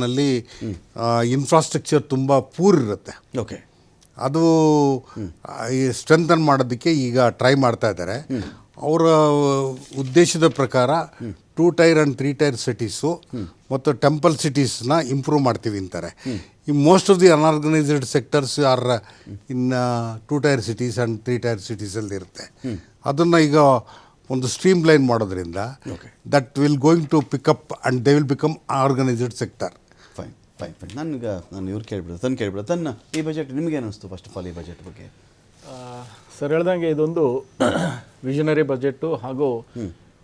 ನಲ್ಲಿ ಇನ್ಫ್ರಾಸ್ಟ್ರಕ್ಚರ್ ತುಂಬ ಪೂರ್ ಇರುತ್ತೆ. ಓಕೆ ಅದು ಸ್ಟ್ರೆಂಥನ್ ಮಾಡೋದಕ್ಕೆ ಈಗ ಟ್ರೈ ಮಾಡ್ತಾ ಇದ್ದಾರೆ. ಅವರ ಉದ್ದೇಶದ ಪ್ರಕಾರ two tier and three tier cities ಮತ್ತು ಟೆಂಪಲ್ ಸಿಟೀಸ್ನ ಇಂಪ್ರೂವ್ ಮಾಡ್ತೀವಿ ಅಂತಾರೆ. ಈ most of the unorganised sectors are in two tier cities and three tier ಸಿಟೀಸಲ್ಲಿ ಇರುತ್ತೆ. ಅದನ್ನು ಈಗ ಒಂದು ಸ್ಟ್ರೀಮ್ ಲೈನ್ ಮಾಡೋದ್ರಿಂದ that will going to pick up and they will become organised sector fine fine ನನಗೆ ನಾನು ಇವ್ರು ಕೇಳ್ಬಿಡ್ದೆ ತನ್ನ ಕೇಳಿಬಿಡ. ತನ್ನ ಈ ಬಜೆಟ್ ನಿಮಗೆ ಅನಿಸ್ತು? ಫಸ್ಟ್ ಆಫ್ ಆಲ್ ಈ ಬಜೆಟ್ ಬಗ್ಗೆ. ಸರ್ ಹೇಳ್ದಂಗೆ ಇದೊಂದು ವಿಷನರಿ ಬಜೆಟ್ಟು ಹಾಗೂ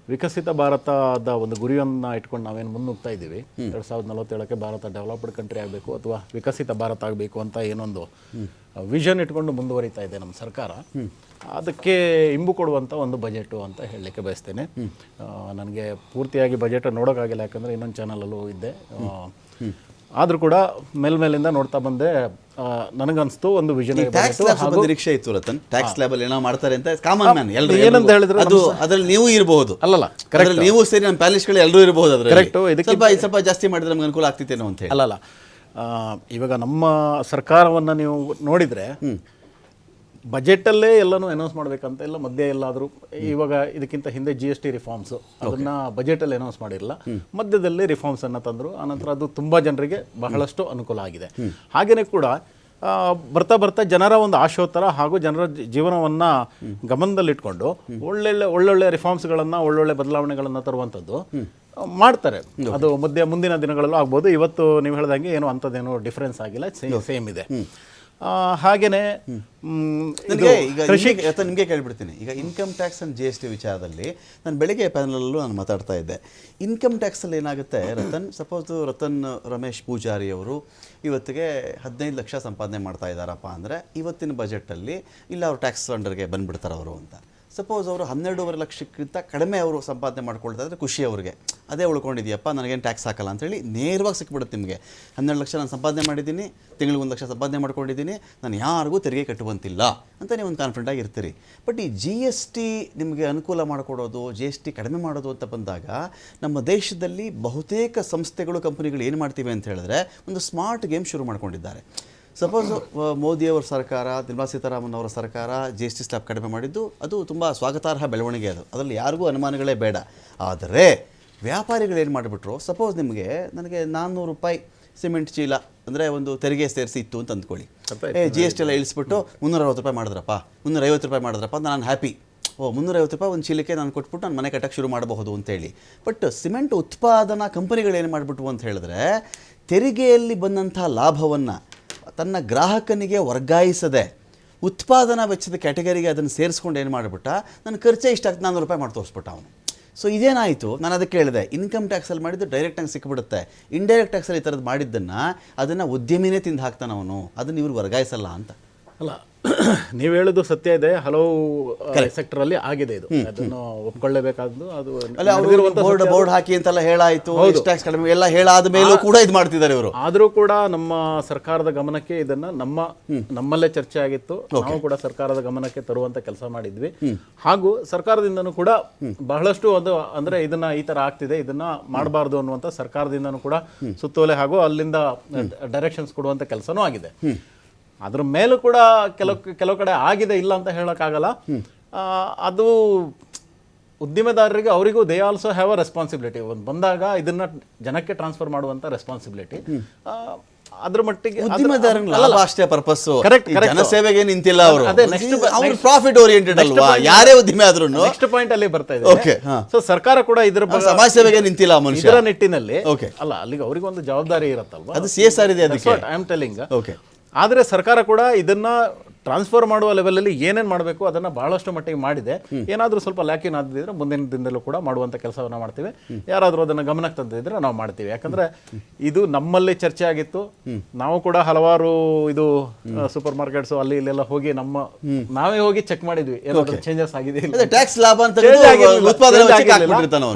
ವಿಕಸಿತ ಭಾರತದ ಒಂದು ಗುರಿಯನ್ನು ಇಟ್ಕೊಂಡು ನಾವೇನು ಮುನ್ನುಗ್ತಾ ಇದ್ದೀವಿ. ಎರಡು ಸಾವಿರದ ನಲವತ್ತೇಳಕ್ಕೆ ಭಾರತ ಡೆವಲಪ್ಡ್ ಕಂಟ್ರಿ ಆಗಬೇಕು ಅಥವಾ ವಿಕಸಿತ ಭಾರತ ಆಗಬೇಕು ಅಂತ ಏನೊಂದು ವಿಷನ್ ಇಟ್ಕೊಂಡು ಮುಂದುವರಿತಾ ಇದೆ ನಮ್ಮ ಸರ್ಕಾರ. ಅದಕ್ಕೆ ಇಂಬು ಕೊಡುವಂಥ ಒಂದು ಬಜೆಟು ಅಂತ ಹೇಳಲಿಕ್ಕೆ ಬಯಸ್ತೇನೆ. ನನಗೆ ಪೂರ್ತಿಯಾಗಿ ಬಜೆಟ್ ನೋಡೋಕ್ಕಾಗಿಲ್ಲ ಯಾಕಂದರೆ ಇನ್ನೊಂದು ಚಾನಲಲ್ಲೂ ಇದ್ದೆ ಆದರೂ ಕೂಡ ಮೇಲ್ಮೇಲಿಂದ ನೋಡ್ತಾ ಬಂದೆ ನನಗನ್ಸ್ತು ಒಂದು ವಿಷನ್ ಟ್ಯಾಕ್ಸ್ ನಿರೀಕ್ಷೆ ಇತ್ತು ರತನ್. ಟ್ಯಾಕ್ಸ್ ಲೆಬಲ್ ಏನೋ ಮಾಡ್ತಾರೆ ಅಂತ ಕಾಮನ್ ಮ್ಯಾನ್ ಎಲ್ಲರೂ ಏನಂತ ಹೇಳಿದ್ರೆ ಅದು ಅದ್ರಲ್ಲಿ ನೀವು ಇರಬಹುದು ಅಲ್ಲಲ್ಲ ಕರೆಕ್ಟ್ ನೀವು ಸೇರಿ ನಮ್ಮ ಪ್ಯಾಲೇಸ್ಗಳು ಎಲ್ಲರೂ ಇರಬಹುದು ಅದ್ರಲ್ಲಿ. ಕರೆಕ್ಟ್ ಇದಕ್ಕೆ ಸ್ವಲ್ಪ ಸ್ವಲ್ಪ ಜಾಸ್ತಿ ಮಾಡಿದ್ರೆ ನಮ್ಗೆ ಅನುಕೂಲ ಆಗ್ತಿತ್ತೇನೋ ಅಂತ ಹೇಳಿ. ಅಲ್ಲಲ್ಲ ಇವಾಗ ನಮ್ಮ ಸರ್ಕಾರವನ್ನು ನೀವು ನೋಡಿದರೆ ಬಜೆಟಲ್ಲೇ ಎಲ್ಲನೂ ಅನೌನ್ಸ್ ಮಾಡಬೇಕಂತ ಎಲ್ಲ ಮಧ್ಯೆ ಎಲ್ಲಾದರೂ. ಇವಾಗ ಇದಕ್ಕಿಂತ ಹಿಂದೆ ಜಿ ಎಸ್ ಟಿ ರಿಫಾರ್ಮ್ಸ್ ಅದನ್ನು ಬಜೆಟಲ್ಲಿ ಅನೌನ್ಸ್ ಮಾಡಿರಲ್ಲ. ಮಧ್ಯದಲ್ಲಿ ರಿಫಾರ್ಮ್ಸನ್ನು ತಂದರು. ಆನಂತರ ಅದು ತುಂಬ ಜನರಿಗೆ ಬಹಳಷ್ಟು ಅನುಕೂಲ ಆಗಿದೆ. ಹಾಗೆಯೇ ಕೂಡ ಬರ್ತಾ ಬರ್ತಾ ಜನರ ಒಂದು ಆಶೋತ್ತರ ಹಾಗೂ ಜನರ ಜೀವನವನ್ನು ಜೀವನವನ್ನ ಗಮನದಲ್ಲಿಟ್ಕೊಂಡು ಒಳ್ಳೊಳ್ಳೆ ಒಳ್ಳೊಳ್ಳೆ ರಿಫಾರ್ಮ್ಸ್ಗಳನ್ನು ಒಳ್ಳೊಳ್ಳೆ ಬದಲಾವಣೆಗಳನ್ನು ತರುವಂಥದ್ದು ಮಾಡ್ತಾರೆ. ಅದು ಮಧ್ಯ ಮುಂದಿನ ದಿನಗಳಲ್ಲೂ ಆಗ್ಬೋದು. ಇವತ್ತು ನೀವು ಹೇಳ್ದಂಗೆ ಏನು ಅಂಥದ್ದೇನು ಡಿಫ್ರೆನ್ಸ್ ಆಗಿಲ್ಲ. ಸೇಮ್ ಸೇಮ್ ಇದೆ. ಆ, ಹಾಗೇನೆ ನನಗೆ ಈಗ ಕೃಷಿ ನಿಮಗೆ ಕೇಳ್ಬಿಡ್ತೀನಿ. ಈಗ income tax and G S T ವಿಚಾರದಲ್ಲಿ ನಾನು ಬೆಳಿಗ್ಗೆ ಪ್ಯಾನಲಲ್ಲೂ ನಾನು ಮಾತಾಡ್ತಾ ಇದ್ದೆ. ಇನ್ಕಮ್ ಟ್ಯಾಕ್ಸಲ್ಲಿ ಏನಾಗುತ್ತೆ ರತನ್ ಸಪೋಸ್ ರತನ್ ರಮೇಶ್ ಪೂಜಾರಿ ಅವರು ಇವತ್ತಿಗೆ ಹದಿನೈದು ಲಕ್ಷ ಸಂಪಾದನೆ ಮಾಡ್ತಾ ಇದ್ದಾರಪ್ಪ ಅಂದರೆ ಇವತ್ತಿನ ಬಜೆಟಲ್ಲಿ ಇಲ್ಲ ಅವ್ರು ಟ್ಯಾಕ್ಸ್ ಅಂಡರ್ಗೆ ಬಂದ್ಬಿಡ್ತಾರೆ ಅವರು ಅಂತ. ಸಪೋಸ್ ಅವರು ಹನ್ನೆರಡೂವರೆ ಲಕ್ಷಕ್ಕಿಂತ ಕಡಿಮೆ ಅವರು ಸಂಪಾದನೆ ಮಾಡ್ಕೊಳ್ತಾ ಇದ್ರೆ ಖುಷಿ ಅವ್ರಿಗೆ. ಅದೇ ಉಳ್ಕೊಂಡಿದ್ಯಪ್ಪ ನನಗೇನು ಟ್ಯಾಕ್ಸ್ ಹಾಕಲ್ಲ ಅಂತೇಳಿ ನೇರವಾಗಿ ಸಿಕ್ಬಿಡುತ್ತೆ ನಿಮಗೆ. ಹನ್ನೆರಡು ಲಕ್ಷ ನಾನು ಸಂಪಾದನೆ ಮಾಡಿದ್ದೀನಿ, ತಿಂಗಳಿಗೆ ಒಂದು ಲಕ್ಷ ಸಂಪಾದನೆ ಮಾಡ್ಕೊಂಡಿದ್ದೀನಿ, ನಾನು ಯಾರಿಗೂ ತೆರಿಗೆ ಕಟ್ಟುವಂತಿಲ್ಲ ಅಂತ ನೀವು ಒಂದು ಕಾನ್ಫಿಡೆಂಟ್ ಆಗಿರ್ತೀರಿ ಬಟ್ ಈ ಜಿ ಎಸ್ ಟಿ ನಿಮಗೆ ಅನುಕೂಲ ಮಾಡಿಕೊಡೋದು ಜಿ ಎಸ್ ಟಿ ಕಡಿಮೆ ಮಾಡೋದು ಅಂತ ಬಂದಾಗ ನಮ್ಮ ದೇಶದಲ್ಲಿ ಬಹುತೇಕ ಸಂಸ್ಥೆಗಳು ಕಂಪನಿಗಳು ಏನು ಮಾಡ್ತೀವಿ ಅಂತ ಹೇಳಿದ್ರೆ ಒಂದು ಸ್ಮಾರ್ಟ್ ಗೇಮ್ ಶುರು ಮಾಡ್ಕೊಂಡಿದ್ದಾರೆ. ಸಪೋಸ್ ಮೋದಿಯವರ ಸರ್ಕಾರ ನಿರ್ಮಲಾ ಸೀತಾರಾಮನ್ ಅವರ ಸರ್ಕಾರ ಜಿ ಎಸ್ ಟಿ ಸ್ಲ್ಯಾಬ್ ಕಡಿಮೆ ಮಾಡಿದ್ದು ಅದು ತುಂಬ ಸ್ವಾಗತಾರ್ಹ ಬೆಳವಣಿಗೆ ಅದು. ಅದರಲ್ಲಿ ಯಾರಿಗೂ ಅನುಮಾನಗಳೇ ಬೇಡ. ಆದರೆ ವ್ಯಾಪಾರಿಗಳು ಏನು ಮಾಡಿಬಿಟ್ರು? ಸಪೋಸ್ ನಿಮಗೆ ನನಗೆ ನಾನ್ನೂರು ರೂಪಾಯಿ ಸಿಮೆಂಟ್ ಚೀಲ ಅಂದರೆ ಒಂದು ತೆರಿಗೆ ಸೇರಿಸಿ ಇತ್ತು ಅಂತ ಅಂದ್ಕೊಳ್ಳಿ. ಏ ಜಿ ಎಸ್ ಟಿ ಎಲ್ಲ ಇಳಿಸ್ಬಿಟ್ಟು ಮುನ್ನೂರೈವತ್ತು ರೂಪಾಯಿ ಮಾಡಿದ್ರಪ್ಪ ಮುನ್ನೂರೈವತ್ತು ರೂಪಾಯಿ ಮಾಡಿದ್ರಪ್ಪ ಅಂತ ನಾನು ಹ್ಯಾಪಿ ಓ ಮುನ್ನೂರೈವತ್ತು ರೂಪಾಯಿ ಒಂದು ಚೀಲಕ್ಕೆ ನಾನು ಕೊಟ್ಬಿಟ್ಟು ನಾನು ಮನೆ ಕಟ್ಟಕ್ಕೆ ಶುರು ಮಾಡಬಹುದು ಅಂತೇಳಿ ಬಟ್ ಸಿಮೆಂಟ್ ಉತ್ಪಾದನಾ ಕಂಪನಿಗಳು ಏನು ಮಾಡಿಬಿಟ್ವು ಅಂತ ಹೇಳಿದ್ರೆ ತೆರಿಗೆಯಲ್ಲಿ ಬಂದಂಥ ಲಾಭವನ್ನು ತನ್ನ ಗ್ರಾಹಕನಿಗೆ ವರ್ಗಾಯಿಸದೆ ಉತ್ಪಾದನಾ ವೆಚ್ಚದ ಕ್ಯಾಟಗರಿಗೆ ಅದನ್ನು ಸೇರಿಸ್ಕೊಂಡು ಏನು ಮಾಡಿಬಿಟ್ಟ? ನನ್ನ ಖರ್ಚೇ ಇಷ್ಟಾಗ್ತದೆ ನಾನ್ನೂರು ರೂಪಾಯಿ ಮಾಡಿ ತೋರಿಸ್ಬಿಟ್ಟ ಅವನು. ಸೊ ಇದೇನಾಯಿತು? ನಾನು ಅದಕ್ಕೆ ಹೇಳಿದೆ. ಇನ್ಕಮ್ ಟ್ಯಾಕ್ಸಲ್ಲಿ ಮಾಡಿದ್ದು ಡೈರೆಕ್ಟಾಗಿ ಸಿಕ್ಕಿಬಿಡುತ್ತೆ ಇಂಡೈರೆಕ್ಟ್ ಟ್ಯಾಕ್ಸಲ್ಲಿ ಈ ಥರದ್ದು ಮಾಡಿದ್ದನ್ನು ಅದನ್ನು ಉದ್ಯಮಿನೇ ತಿಂದು ಹಾಕ್ತಾನೆ ಅವನು. ಅದನ್ನು ಇವ್ರು ವರ್ಗಾಯಿಸಲ್ಲ ಅಂತ. ಅಲ್ಲ ನೀವು ಹೇಳೋದು ಸತ್ಯ ಇದೆ ಹಲವು ಸೆಕ್ಟರ್ ಅಲ್ಲಿ ಆಗಿದೆ ಇದು. ಅದನ್ನು ಒಪ್ಕೊಳ್ಳೇಬೇಕಾದ್ದು ಅದು ಅಲ್ಲ ಅವರು ಬೋರ್ಡ್ ಬೋರ್ಡ್ ಹಾಕಿ ಅಂತೆಲ್ಲ ಹೇಳಾಯ್ತು ಟ್ಯಾಕ್ಸ್ ಕಡಿಮೆ ಎಲ್ಲ ಹೇಳಾದ ಮೇಲೂ ಕೂಡ ಇದು ಮಾಡ್ತಿದ್ದಾರೆ ಇವರು. ಆದರೂ ಕೂಡ ನಮ್ಮ ಸರ್ಕಾರದ ಗಮನಕ್ಕೆ ಇದನ್ನ ನಮ್ಮ ನಮ್ಮಲ್ಲೇ ಚರ್ಚೆ ಆಗಿತ್ತು. ನಾವು ಕೂಡ ಸರ್ಕಾರದ ಗಮನಕ್ಕೆ ತರುವಂತ ಕೆಲಸ ಮಾಡಿದ್ವಿ. ಹಾಗೂ ಸರ್ಕಾರದಿಂದನೂ ಕೂಡ ಬಹಳಷ್ಟು ಒಂದು ಅಂದ್ರೆ ಇದನ್ನ ಈ ತರ ಆಗ್ತಿದೆ ಇದನ್ನ ಮಾಡಬಾರ್ದು ಅನ್ನುವಂತ ಸರ್ಕಾರದಿಂದನೂ ಕೂಡ ಸುತ್ತೋಲೆ ಹಾಗೂ ಅಲ್ಲಿಂದ ಡೈರೆಕ್ಷನ್ಸ್ ಕೊಡುವಂತ ಕೆಲಸನೂ ಆಗಿದೆ. ಅದ್ರ ಮೇಲೂ ಕೂಡ ಕೆಲವು ಕೆಲವು ಕಡೆ ಆಗಿದೆ ಇಲ್ಲ ಅಂತ ಹೇಳೋಕ್ಕಾಗಲ್ಲ. ಅದು ಉದ್ದಿಮೆದಾರರಿಗೆ ಅವರಿಗೂ they also have a responsibility ಒಂದು ಬಂದಾಗ ಇದನ್ನ ಜನಕ್ಕೆ ಟ್ರಾನ್ಸ್ಫರ್ ಮಾಡುವಂತ ರೆಸ್ಪಾನ್ಸಿಬಿಲಿಟಿ ಅದ್ರ ಮಟ್ಟಿಗೆ. ಲಾಭ ಅಷ್ಟೇ ಪರ್ಪಸ್ ಕರೆಕ್ಟ್. ಜನಸೇವೆಗೆ ನಿಂತಿಲ್ಲ ಅವರು. ಅದೇ ನೆಕ್ಸ್ಟ್ ಬ- ಪ್ರಾಫಿಟ್ ಓರಿಯೆಂಟೆಡ್ ಅಲ್ವಾ? ಯಾರೇ ಉದ್ದಿಮೆ ಆದ್ರೂ ನೆಕ್ಸ್ಟ್ ಪಾಯಿಂಟ್ ಅಲ್ಲಿ ಬರ್ತಾ ಇದೆ. ಓಕೆ ಸೊ ಸರ್ಕಾರ ಕೂಡ ಇದರ ಸಮಾಜ ಸೇವೆಗೆ ನಿಂತಿಲ್ಲ ಆ ಮನುಷ್ಯ. ಇದರ ನಿಟ್ಟಿನಲ್ಲಿ ಓಕೆ ಅಲ್ಲ ಅಲ್ಲಿಗೆ ಅವರಿಗೆ ಒಂದು ಜವಾಬ್ದಾರಿ ಇರುತ್ತಲ್ವಾ? ಅದು ಸಿ ಎಸ್ ಆರ್ ಇದೆ ಅದಕ್ಕೆ. ಐ ಆಮ್ ಟೆಲಿಂಗ್ ಓಕೆ ಆದರೆ ಸರ್ಕಾರ ಕೂಡ ಇದನ್ನ ಟ್ರಾನ್ಸ್ಫರ್ ಮಾಡುವ ಲೆವೆಲಲ್ಲಿ ಏನೇನು ಮಾಡಬೇಕು ಅದನ್ನ ಬಹಳಷ್ಟು ಮಟ್ಟಿಗೆ ಮಾಡಿದೆ. ಏನಾದರೂ ಸ್ವಲ್ಪ ಲ್ಯಾಕಿನ್ ಆದಿದ್ರೆ ಮುಂದಿನ ದಿನದಲ್ಲೂ ಕೂಡ ಮಾಡುವಂಥ ಕೆಲಸವನ್ನ ಮಾಡ್ತೀವಿ. ಯಾರಾದರೂ ಅದನ್ನ ಗಮನಕ್ಕೆ ತಂದಿದ್ರೆ ನಾವು ಮಾಡ್ತೀವಿ. ಯಾಕಂದ್ರೆ ಇದು ನಮ್ಮಲ್ಲಿ ಚರ್ಚೆ ಆಗಿತ್ತು. ನಾವು ಕೂಡ ಹಲವಾರು ಇದು ಸೂಪರ್ ಮಾರ್ಕೆಟ್ಸ್ ಅಲ್ಲಿ ಇಲ್ಲೆಲ್ಲ ಹೋಗಿ ನಮ್ಮ ನಾವೇ ಹೋಗಿ ಚೆಕ್ ಮಾಡಿದ್ವಿ. ಏನಾದರೂ ಚೇಂಜಸ್ ಆಗಿದೆ ಟ್ಯಾಕ್ಸ್ ಲಾಭ ಅಂತ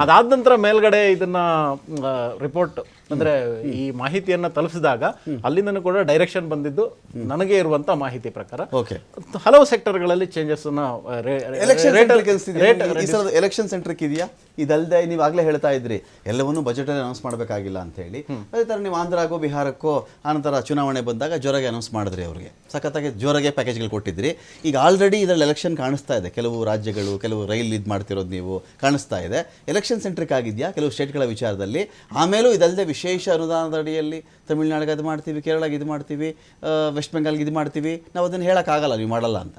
ಅದಾದ ನಂತರ ಮೇಲ್ಗಡೆ ಇದನ್ನ ರಿಪೋರ್ಟ್ ಅಂದ್ರೆ ಈ ಮಾಹಿತಿಯನ್ನ ತಲುಪಿಸಿದಾಗ ಅಲ್ಲಿಂದನೂ ಕೂಡ ಡೈರೆಕ್ಷನ್ ಬಂದಿದ್ದು ನನಗೆ ಇರುವಂತ ಮಾಹಿತಿ ಪ್ರಕಾರ. ಓಕೆ. ಹಲವು ಸೆಕ್ಟರ್ಗಳಲ್ಲಿ ಚೇಂಜಸ್ ಎಲೆಕ್ಷನ್ ಸೆಂಟ್ರಿಗೆ ಇದೆಯಾ? ಇದಲ್ಲದೆ ನೀವು ಆಗ್ಲೇ ಹೇಳ್ತಾ ಇದ್ರಿ ಎಲ್ಲವನ್ನೂ ಬಜೆಟ್ ಅಲ್ಲಿ ಅನೌನ್ಸ್ ಮಾಡಬೇಕಾಗಿಲ್ಲ ಅಂತ ಹೇಳಿ. ಅದೇ ತರ ನೀವು ಆಂಧ್ರಾಗೋ ಬಿಹಾರಕ್ಕೋ ಆನಂತರ ಚುನಾವಣೆ ಬಂದಾಗ ಜೋರಾಗಿ ಅನೌನ್ಸ್ ಮಾಡಿದ್ರಿ ಅವ್ರಿಗೆ. ಸಖತ್ತಾಗಿ ಪ್ಯಾಕೇಜ್ ಪ್ಯಾಕೇಜ್ಗಳು ಕೊಟ್ಟಿದ್ರಿ. ಈಗ ಆಲ್ರೆಡಿ ಇದರಲ್ಲಿ ಎಲೆಕ್ಷನ್ ಕಾಣಿಸ್ತಾ ಇದೆ. ಕೆಲವು ರಾಜ್ಯಗಳು ಕೆಲವು ರೈಲ್ ಇದು ಮಾಡ್ತಿರೋದು ನೀವು ಕಾಣಿಸ್ತಾ ಇದೆ. ಎಲೆಕ್ಷನ್ ಸೆಂಟ್ರಿಕ್ ಆಗಿದೆಯಾ? ಕೆಲವು ಸ್ಟೇಟ್ಗಳ ವಿಚಾರದಲ್ಲಿ. ಆಮೇಲೂ ಇದಲ್ಲದೆ ವಿಶೇಷ ಅನುದಾನದ ಅಡಿಯಲ್ಲಿ ತಮಿಳ್ನಾಡಿಗೆ ಅದು ಮಾಡ್ತೀವಿ ಕೇರಳಗೆ ಇದು ಮಾಡ್ತೀವಿ ವೆಸ್ಟ್ ಬೆಂಗಾಲ್ಗೆ ಇದು ಮಾಡ್ತೀವಿ. ನಾವು ಅದನ್ನು ಹೇಳೋಕ್ಕಾಗಲ್ಲ ನೀವು ಮಾಡಲ್ಲ ಅಂತ.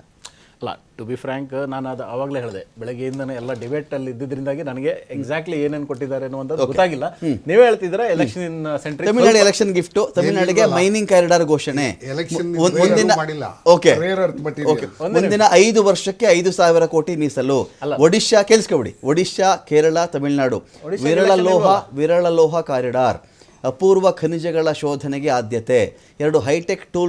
ಅಲ್ಲ ಟು ಬಿ ಫ್ರ್ಯಾಂಕ್ ನಾನು ಅದು ಅವಾಗಲೇ ಹೇಳಿದೆ. ಬೆಳಗ್ಗೆಯಿಂದನೇ ಎಲ್ಲ ಡಿಬೇಟ್ ಅಲ್ಲಿ ಇದ್ದಿದ್ರಿಂದಾಗಿ ನನಗೆ ಎಕ್ಸಾಕ್ಟ್ಲಿ ಏನೇನು ಕೊಟ್ಟಿದ್ದಾರೆ ಅನ್ನುವಂಥದ್ದು ಗೊತ್ತಾಗಿಲ್ಲ. ನೀವೇ ಹೇಳ್ತಿದ್ರೆ ಎಲೆಕ್ಷನ್ ಇನ್ ಸೆಂಟ್ರಿ ತಮಿಳ್ನಾಡು ಎಲೆಕ್ಷನ್ ಗಿಫ್ಟ್ ತಮಿಳ್ನಾಡಿಗೆ ಮೈನಿಂಗ್ ಕಾರಿಡಾರ್ ಘೋಷಣೆ. ಒಂದಿನ. ಓಕೆ ಐದು ವರ್ಷಕ್ಕೆ ಐದು ಸಾವಿರ ಕೋಟಿ ಮೀಸಲು. ಒಡಿಶಾ ಕೇಳಿಸ್ಕೊಬಿಡಿ. ಒಡಿಶಾ ಕೇರಳ ತಮಿಳುನಾಡು. ವಿರಳ ಲೋಹ ವಿರಳ ಲೋಹ ಕಾರಿಡಾರ್. ಅಪೂರ್ವ ಖನಿಜಗಳ ಶೋಧನೆಗೆ ಆದ್ಯತೆ. ಎರಡು ಹೈಟೆಕ್ ಟೂಲ್